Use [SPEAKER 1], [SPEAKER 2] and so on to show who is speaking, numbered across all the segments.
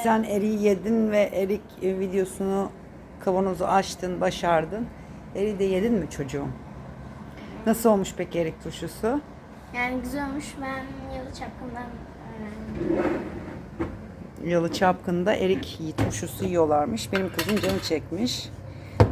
[SPEAKER 1] Sen eriği yedin ve erik e, videosunu kavanozu açtın, başardın. Eriği de yedin mi çocuğum? Nasıl olmuş peki erik turşusu?
[SPEAKER 2] Yani güzel olmuş. Ben Yalı Çapkın'dan öğrendim.
[SPEAKER 1] Yalı Çapkın'da erik turşusu yiyorlarmış. Benim kızım canı çekmiş.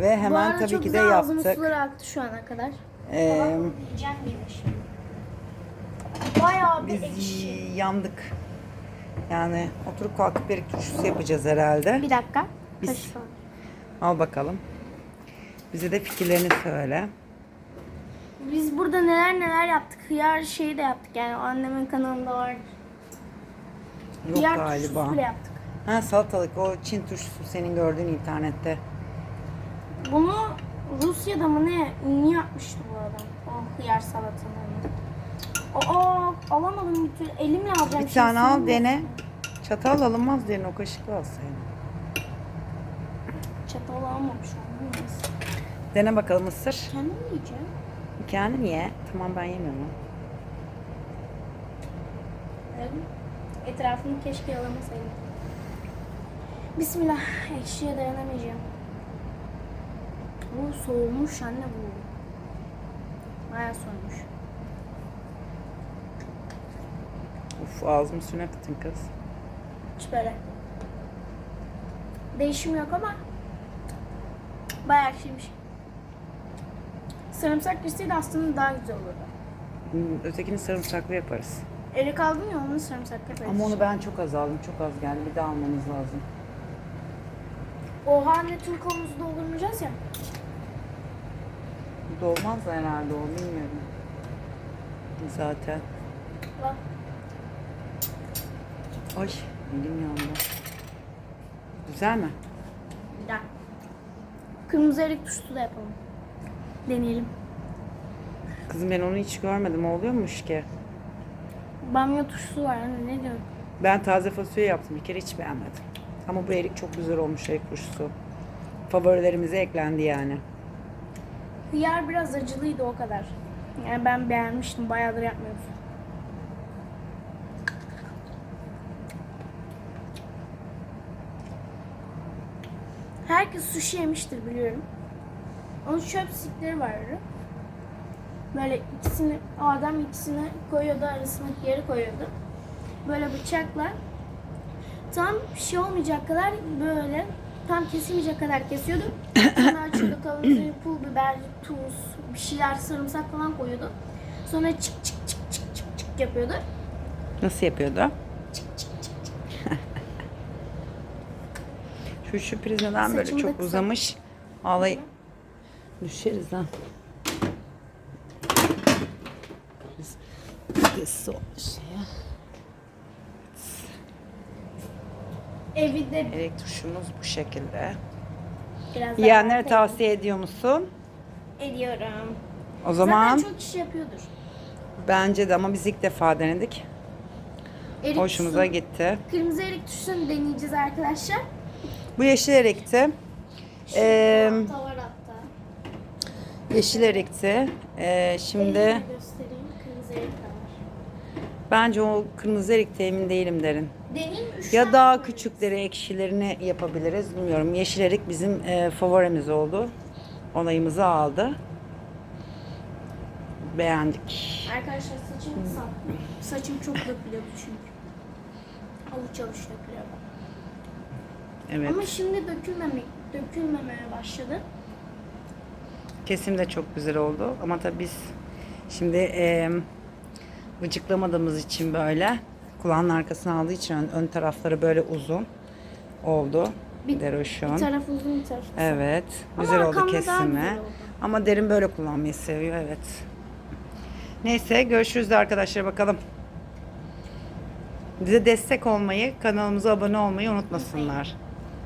[SPEAKER 1] Ve
[SPEAKER 2] Bu
[SPEAKER 1] hemen
[SPEAKER 2] arada
[SPEAKER 1] tabii
[SPEAKER 2] çok
[SPEAKER 1] ki de
[SPEAKER 2] güzel ağzımın
[SPEAKER 1] yaptık.
[SPEAKER 2] suları aktı şu ana kadar.
[SPEAKER 1] Ee,
[SPEAKER 2] Yiyeceğim yemiş. Bayağı bir
[SPEAKER 1] biz
[SPEAKER 2] ekşi.
[SPEAKER 1] yandık. Yani oturup kalkıp erik turşusu yapacağız herhalde.
[SPEAKER 2] Bir dakika.
[SPEAKER 1] Biz-
[SPEAKER 2] Kaşık.
[SPEAKER 1] Al bakalım. Bize de fikirlerini söyle.
[SPEAKER 2] Biz burada neler neler yaptık. Hıyar şeyi de yaptık yani. Annemin kanalında var.
[SPEAKER 1] Yok
[SPEAKER 2] Hıyar
[SPEAKER 1] galiba.
[SPEAKER 2] bile yaptık.
[SPEAKER 1] Ha salatalık o Çin turşusu senin gördüğün internette.
[SPEAKER 2] Bunu Rusya'da mı ne ünlü yapmıştı bu adam. O hıyar salatalarını. Aa alamadım bir türlü. Elimle alacağım.
[SPEAKER 1] Bir tane al
[SPEAKER 2] şimdi.
[SPEAKER 1] dene. Çatal alınmaz yerine o kaşıkla alsaydın.
[SPEAKER 2] Çatal almamış onu. Neyse.
[SPEAKER 1] Dene bakalım ısır.
[SPEAKER 2] Kendim yiyeceğim.
[SPEAKER 1] Kendin ye. Tamam ben yemiyorum.
[SPEAKER 2] Evet. Etrafını keşke yalamasaydım. Bismillah. Ekşiye dayanamayacağım. Bu soğumuş anne bu. Baya soğumuş.
[SPEAKER 1] Uf ağzım suyuna kıtın kız.
[SPEAKER 2] Hiç böyle. Değişim yok ama bayağı ekşiymiş. Sarımsak girseydi aslında daha güzel olurdu.
[SPEAKER 1] Hmm, Ötekini sarımsaklı yaparız.
[SPEAKER 2] Erik aldım ya onu sarımsak yaparız.
[SPEAKER 1] Ama onu ben çok az aldım. Çok az geldi. Bir daha almamız lazım.
[SPEAKER 2] Oha anne turkomuzu doldurmayacağız ya.
[SPEAKER 1] Bu da olmaz da herhalde o. Bilmiyorum. Zaten.
[SPEAKER 2] Bak.
[SPEAKER 1] Ay elim yandı. Güzel mi?
[SPEAKER 2] Güzel. Kırmızı erik tuşlu da yapalım. Deneyelim.
[SPEAKER 1] Kızım ben onu hiç görmedim. Oluyormuş ki.
[SPEAKER 2] Bamya tuşlu var anne ne diyorsun?
[SPEAKER 1] Ben taze fasulye yaptım. Bir kere hiç beğenmedim. Ama bu erik çok güzel olmuş erik turşusu. Favorilerimize eklendi yani.
[SPEAKER 2] Hıyar biraz acılıydı o kadar. Yani ben beğenmiştim. Bayağıdır yapmıyoruz. Herkes sushi yemiştir biliyorum. Onun çöp sikleri vardı. Böyle ikisini, o adam ikisini koyuyordu, arasındaki yeri koyuyordu. Böyle bıçakla tam bir şey olmayacak kadar böyle tam kesilmeyecek kadar kesiyordu. Sonra açıyordu kavanozu, pul biber, tuz, bir şeyler sarımsak falan koyuyordu. Sonra çık çık çık çık çık çık yapıyordu.
[SPEAKER 1] Nasıl yapıyordu? Şu şu priz neden böyle çok
[SPEAKER 2] kısa-
[SPEAKER 1] uzamış? Ağlay düşeriz ha. Priz pidesi olmuş ya. Turşumuz bu şekilde.
[SPEAKER 2] biraz daha
[SPEAKER 1] Yiyenlere tavsiye ediyor musun?
[SPEAKER 2] ediyorum.
[SPEAKER 1] O zaman
[SPEAKER 2] Zaten çok kişi yapıyordur.
[SPEAKER 1] bence de ama biz ilk defa denedik.
[SPEAKER 2] Erik
[SPEAKER 1] Hoşumuza
[SPEAKER 2] tuşu-
[SPEAKER 1] gitti.
[SPEAKER 2] Kırmızı erik tuşunu deneyeceğiz arkadaşlar.
[SPEAKER 1] Bu yeşil erikti. Ee,
[SPEAKER 2] Altta var hatta.
[SPEAKER 1] yeşil erikti. Ee, şimdi bence o kırmızı erikte emin değilim derin.
[SPEAKER 2] Üç
[SPEAKER 1] Ya daha küçükleri ekşilerini yapabiliriz. Bilmiyorum. Yeşil erik bizim e, favorimiz oldu. Onayımızı aldı. Beğendik.
[SPEAKER 2] Arkadaşlar saçım kısa. Saçım çok dökülüyordu çünkü. Avuç avuç dökülüyordu.
[SPEAKER 1] Evet.
[SPEAKER 2] Ama şimdi dökülmemek, dökülmemeye başladı.
[SPEAKER 1] Kesim de çok güzel oldu. Ama tabii biz şimdi e, vıcıklamadığımız için böyle kulağın arkasına aldığı için ön, ön tarafları böyle uzun oldu.
[SPEAKER 2] Bir-
[SPEAKER 1] Deroşun.
[SPEAKER 2] Bir taraf uzun bir taraf kısa.
[SPEAKER 1] Evet.
[SPEAKER 2] Ama
[SPEAKER 1] Güzel oldu
[SPEAKER 2] arkamda daha
[SPEAKER 1] kesimi.
[SPEAKER 2] güzel oldu.
[SPEAKER 1] Ama derin böyle kullanmayı seviyor. Evet. Neyse görüşürüz de arkadaşlar bakalım. Bize destek olmayı, kanalımıza abone olmayı unutmasınlar.